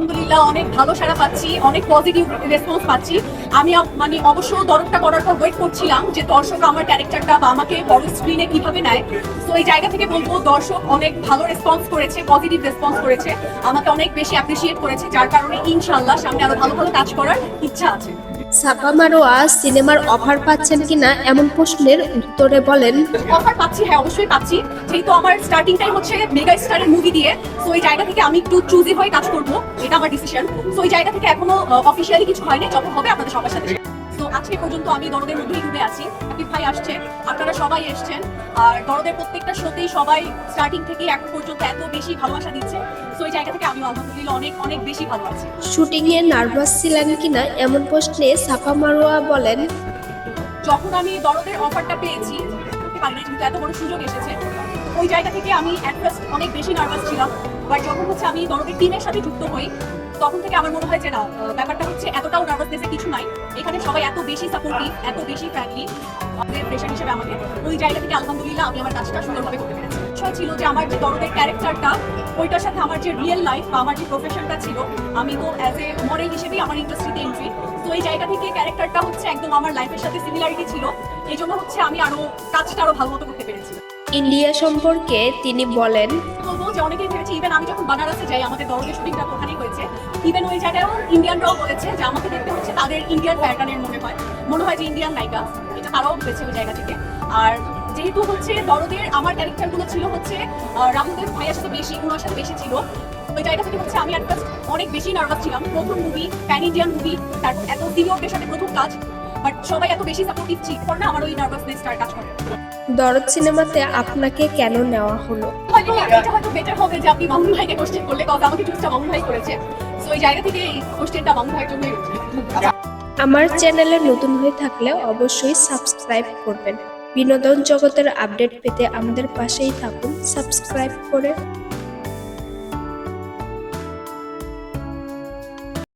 hombre. আলহামদুলিল্লাহ অনেক ভালো সাড়া পাচ্ছি অনেক পজিটিভ রেসপন্স পাচ্ছি। আমি মানে অবশ্য দরদটা করার পর ওয়েট করছিলাম যে দর্শক আমার ক্যারেক্টারটা বা আমাকে বড় স্ক্রিনে কীভাবে নেয়। তো এই জায়গা থেকে বলব দর্শক অনেক ভালো রেসপন্স করেছে পজিটিভ রেসপন্স করেছে আমাকে অনেক বেশি অ্যাপ্রিসিয়েট করেছে যার কারণে ইনশাল্লাহ সামনে আরও ভালো ভালো কাজ করার ইচ্ছা আছে। সাফা মারোয়া সিনেমার অফার পাচ্ছেন কিনা এমন প্রশ্নের উত্তরে বলেন। অফার পাচ্ছি হ্যাঁ অবশ্যই পাচ্ছি। যেহেতু আমার স্টার্টিং টাইম হচ্ছে মেগা স্টারের মুভি দিয়ে সো এই জায়গা থেকে আমি একটু চুজি হয়ে কাজ করব। এটা আমার ডিসিশন সো এই জায়গা থেকে এখনও অফিসিয়ালি কিছু হয়নি যখন হবে আপনাদের সবার সাথে তো আজকে পর্যন্ত আমি দরদের মধ্যেই ডুবে আছি। আকিব ভাই আসছে আপনারা সবাই এসছেন। আর দরদের প্রত্যেকটা শোতেই সবাই স্টার্টিং থেকে এখন পর্যন্ত এত বেশি ভালোবাসা দিচ্ছে। সো এই জায়গা থেকে আমি আলহামদুলিল্লাহ অনেক অনেক বেশি ভালো আছি। শুটিং এ নার্ভাস ছিলেন কিনা এমন প্রশ্নে সাফা মারোয়া বলেন। যখন আমি দরদের অফারটা পেয়েছি পারিনি কিন্তু এত বড় সুযোগ এসেছে ওই জায়গা থেকে আমি অ্যাট ফার্স্ট অনেক বেশি নার্ভাস ছিলাম। বাট যখন হচ্ছে আমি দরদের টিমের সাথে যুক্ত হই তখন থেকে আমার মনে হয় যে না ব্যাপারটা হচ্ছে এতটাও নার্ভাসনেসে কিছু নাই। এখানে সবাই এত বেশি সাপোর্টিভ এত বেশি ফ্রেন্ডলি আমাদের প্রেশার হিসেবে আমাকে ওই জায়গা থেকে আলহামদুলিল্লাহ আমি আমার কাজটা সুন্দরভাবে করতে পেরেছি। বিষয় ছিল যে আমার যে দরদের ক্যারেক্টারটা ওইটার সাথে আমার যে রিয়েল লাইফ বা আমার যে প্রফেশনটা ছিল, আমি তো অ্যাজ এ মডেল হিসেবেই আমার ইন্ডাস্ট্রিতে এন্ট্রি তো এই জায়গা থেকে ক্যারেক্টারটা হচ্ছে একদম আমার লাইফের সাথে সিমিলারিটি ছিল। এই জন্য হচ্ছে আমি আরও কাজটা আরও ভালো মতো করতে পেরেছি। ইন্ডিয়া সম্পর্কে তিনি বলেন যে অনেকেই ভেবেছে ইভেন আমি যখন বানারসে যাই, আমাদের দরদের শুটিংটা ওখানেই হয়েছে। ইভেন ওই জায়গায়ও ইন্ডিয়ানরাও বলেছে যে আমাকে দেখতে হচ্ছে তাদের ইন্ডিয়ান প্যাটার্নের মনে হয়। মনে হয় যে ইন্ডিয়ান নায়িকা, এটা তারাও বলেছে ওই জায়গা থেকে। আর যেহেতু হচ্ছে দরদের আমার ক্যারেক্টারগুলো ছিল হচ্ছে রাহুলদেব ভাইয়ের সাথে বেশি ওনার সাথে বেশি ছিল। ওই জায়গা থেকে হচ্ছে আমি একটা অনেক বেশি নার্ভাস ছিলাম। প্রথম মুভি প্যান ইন্ডিয়ান মুভি তারপর এত সিনিয়রদের সাথে প্রথম কাজ। বাট সবাই এত বেশি সাপোর্টিভ ছিল না আমার ওই নার্ভাসনেসটার কাজ করে। দরদ সিনেমাতে আপনাকে কেন নেওয়া হলো? হয়তো এটা হয়তো বেটার হবে যে আপনি মামুন ভাইকে কোশ্চেন করলে আমাকে চুজটা মামুন ভাই করেছে। সো এই জায়গা থেকে এই কোশ্চেনটা মামুন ভাইয়ের জন্যই আমার চ্যানেলে নতুন হয়ে থাকলে অবশ্যই সাবস্ক্রাইব করবেন। বিনোদন জগতের আপডেট পেতে আমাদের পাশেই থাকুন। সাবস্ক্রাইব করে